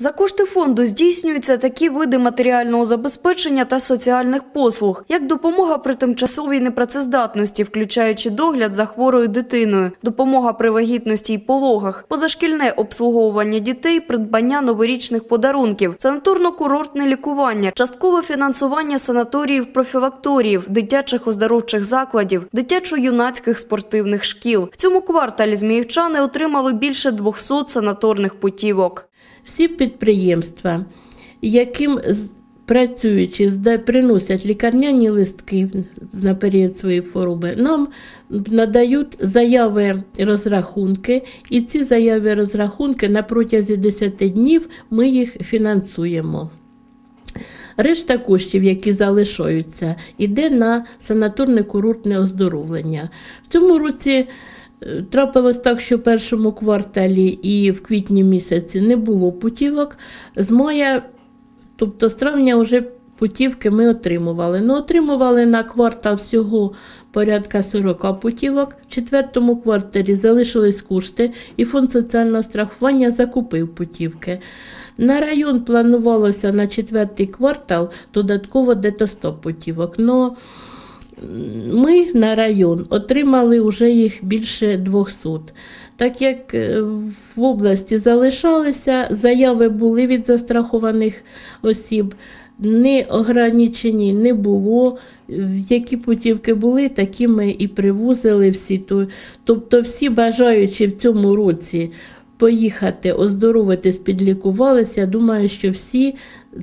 За кошти фонду здійснюються такі види матеріального забезпечення та соціальних послуг, як допомога при тимчасовій непрацездатності, включаючи догляд за хворою дитиною, допомога при вагітності й пологах, позашкільне обслуговування дітей, придбання новорічних подарунків, санаторно-курортне лікування, часткове фінансування санаторіїв, профілакторіїв, дитячих оздоровчих закладів, дитячо-юнацьких спортивних шкіл. В цьому кварталі зміївчани отримали більше 200 санаторних путівок. Всі підприємства, яким працюючи, приносять лікарняні листки на період своєї хвороби, нам надають заяви розрахунки, і ці заяви розрахунки на протязі 10 днів ми їх фінансуємо. Решта коштів, які залишаються, йде на санаторне курортне оздоровлення. В цьому році трапилось так, що в першому кварталі і в квітні місяці не було путівок. З мая, тобто з травня, вже путівки ми отримували. Ну, отримували на квартал всього порядка 40 путівок. В четвертому кварталі залишились кошти, і фонд соціального страхування закупив путівки. На район планувалося на четвертий квартал додатково десь 100 путівок. Но ми на район отримали вже їх більше 200. Так як е, в області залишалися, заяви були від застрахованих осіб, не ограничені не було. Які путівки були, такі ми і привозили всі. То- Тобто всі бажаючі в цьому році поїхати, оздоровитись, підлікувалися, думаю, що всі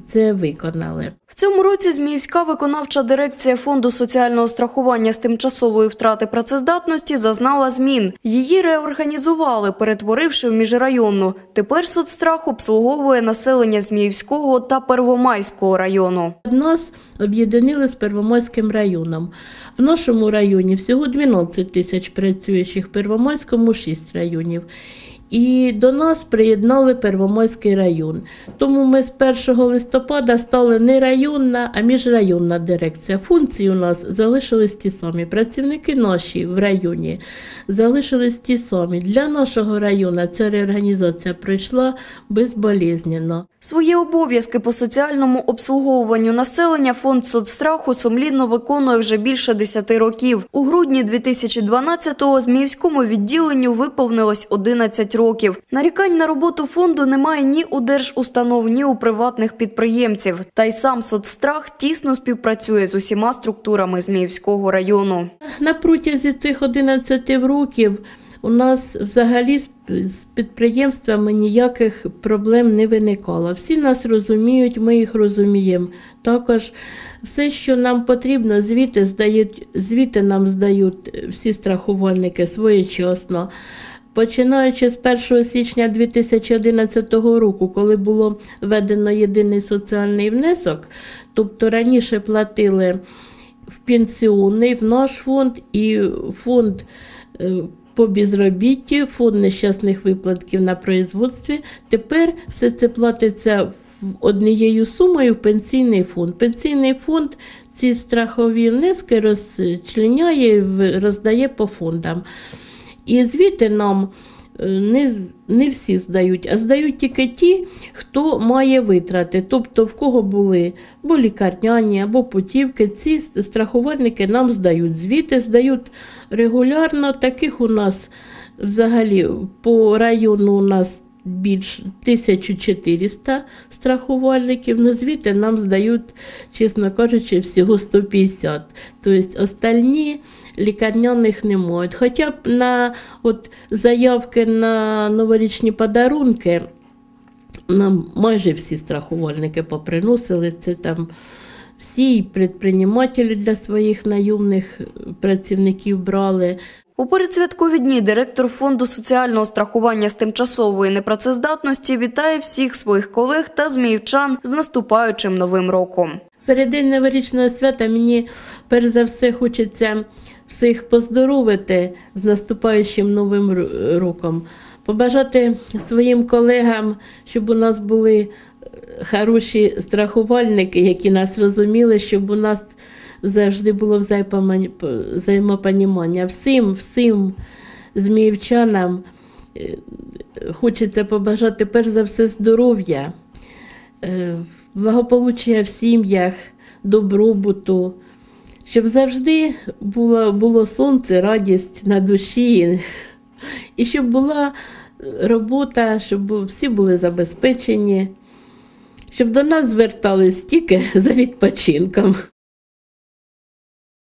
це виконали. В цьому році Зміївська виконавча дирекція Фонду соціального страхування з тимчасової втрати працездатності зазнала змін. Її реорганізували, перетворивши в міжрайонну. Тепер соцстрах обслуговує населення Зміївського та Первомайського району. Нас об'єднали з Первомайським районом. В нашому районі всього 12 тисяч працюючих, в Первомайському 6 районів. І до нас приєднали Первомайський район. Тому ми з 1 листопада стали не районна, а міжрайонна дирекція. Функції у нас залишились ті самі. Працівники наші в районі залишились ті самі. Для нашого району ця реорганізація пройшла безболезненно. Свої обов'язки по соціальному обслуговуванню населення фонд соцстраху сумлінно виконує вже більше 10 років. У грудні 2012-го Зміївському відділенню виповнилось 11 років. Нарікань на роботу фонду немає ні у держустанов, ні у приватних підприємців. Та й сам соцстрах тісно співпрацює з усіма структурами Зміївського району. На протязі цих 11 років у нас взагалі з- підприємствами ніяких проблем не виникало. Всі нас розуміють, ми їх розуміємо. Також все, що нам потрібно, звіти здають, звіти нам здають всі страхувальники своєчасно. Починаючи з 1 січня 2011 року, коли було введено єдиний соціальний внесок, тобто раніше платили в пенсіонний, в наш фонд і фонд е, по безробітті, фонд нещасних виплатків на производстві. Тепер все це платиться однією сумою в пенсійний фонд. Пенсійний фонд ці страхові внески розчленяє, роздає по фондам. І звіти нам е, не, не всі здають, а здають тільки ті, хто має витрати. Тобто, в кого були або лікарняні, або путівки, ці страхувальники нам здають. Звіти здають регулярно. Таких у нас взагалі по району у нас більш 1400 страхувальників, ну звіти нам здають, чесно кажучи, всього 150. Тобто остальні лікарняних не можуть. Хоча б на от, заявки на новорічні подарунки нам майже всі страхувальники поприносили. Це там всі предпринимателі для своїх найомних працівників брали. У передсвяткові дні директор фонду соціального страхування з тимчасової непрацездатності вітає всіх своїх колег та зміївчан з наступаючим новим роком. Перед день новорічного свята мені перш за все хочеться всіх поздоровити з наступаючим новим роком, побажати своїм колегам, щоб у нас були е, хороші страхувальники, які нас розуміли, щоб у нас завжди було взаємопоні- взаємопонімання. Всім, всім зміївчанам е, хочеться побажати перш за все здоров'я, е, благополуччя в сім'ях, добробуту, щоб завжди було, було сонце, радість на душі, і щоб була робота, щоб всі були забезпечені, щоб до нас звертались тільки за відпочинком.